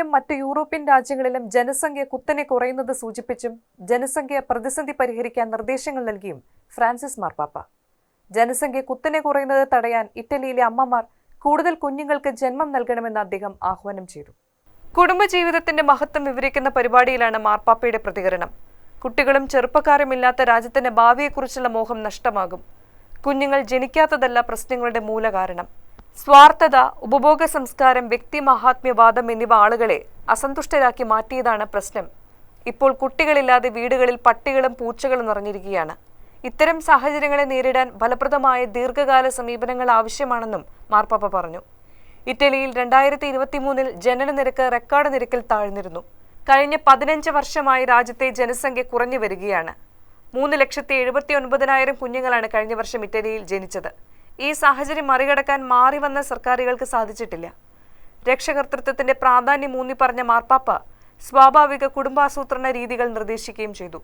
ഇറ്റലിയിലും മറ്റ് യൂറോപ്യൻ രാജ്യങ്ങളിലും ജനസംഖ്യ കുത്തനെ കുറയുന്നത് സൂചിപ്പിച്ചും ജനസംഖ്യ പ്രതിസന്ധി പരിഹരിക്കാൻ നിർദ്ദേശങ്ങൾ നൽകിയും ഫ്രാൻസിസ് മാർപ്പാപ്പ. ജനസംഖ്യ കുത്തനെ കുറയുന്നത് തടയാൻ ഇറ്റലിയിലെ അമ്മമാർ കൂടുതൽ കുഞ്ഞുങ്ങൾക്ക് ജന്മം നൽകണമെന്ന് അദ്ദേഹം ആഹ്വാനം ചെയ്തു. കുടുംബജീവിതത്തിന്റെ മഹത്വം വിവരിക്കുന്ന പരിപാടിയിലാണ് മാർപ്പാപ്പയുടെ പ്രതികരണം. കുട്ടികളും ചെറുപ്പക്കാരുമില്ലാത്ത രാജ്യത്തിന്റെ ഭാവിയെക്കുറിച്ചുള്ള മോഹം നഷ്ടമാകും. കുഞ്ഞുങ്ങൾ ജനിക്കാത്തതല്ല പ്രശ്നങ്ങളുടെ മൂലകാരണം. സ്വാർത്ഥത ഉപഭോഗ സംസ്കാരം വ്യക്തി മഹാത്മ്യവാദം എന്നിവ ആളുകളെ അസന്തുഷ്ടരാക്കി മാറ്റിയതാണ് പ്രശ്നം. ഇപ്പോൾ കുട്ടികളില്ലാതെ വീടുകളിൽ പട്ടികളും പൂച്ചകളും നിറഞ്ഞിരിക്കുകയാണ്. ഇത്തരം സാഹചര്യങ്ങളെ നേരിടാൻ ഫലപ്രദമായ ദീർഘകാല സമീപനങ്ങൾ ആവശ്യമാണെന്നും മാർപ്പാപ്പ പറഞ്ഞു. ഇറ്റലിയിൽ രണ്ടായിരത്തി ഇരുപത്തിമൂന്നിൽ ജനന നിരക്ക് റെക്കോർഡ് നിരക്കിൽ താഴ്ന്നിരുന്നു. കഴിഞ്ഞ പതിനഞ്ച് വർഷമായി രാജ്യത്തെ ജനസംഖ്യ കുറഞ്ഞു വരികയാണ്. മൂന്ന് ലക്ഷത്തി എഴുപത്തി ഒൻപതിനായിരം കുഞ്ഞുങ്ങളാണ് കഴിഞ്ഞ വർഷം ഇറ്റലിയിൽ ജനിച്ചത്. ഈ സാഹചര്യം മറികടക്കാൻ മാറി വന്ന സർക്കാരുകൾക്ക് സാധിച്ചിട്ടില്ല. രക്ഷകർത്തൃത്വത്തിന്റെ പ്രാധാന്യം ഊന്നി പറഞ്ഞ മാർപ്പാപ്പ സ്വാഭാവിക കുടുംബാസൂത്രണ രീതികൾ നിർദ്ദേശിക്കുകയും ചെയ്തു.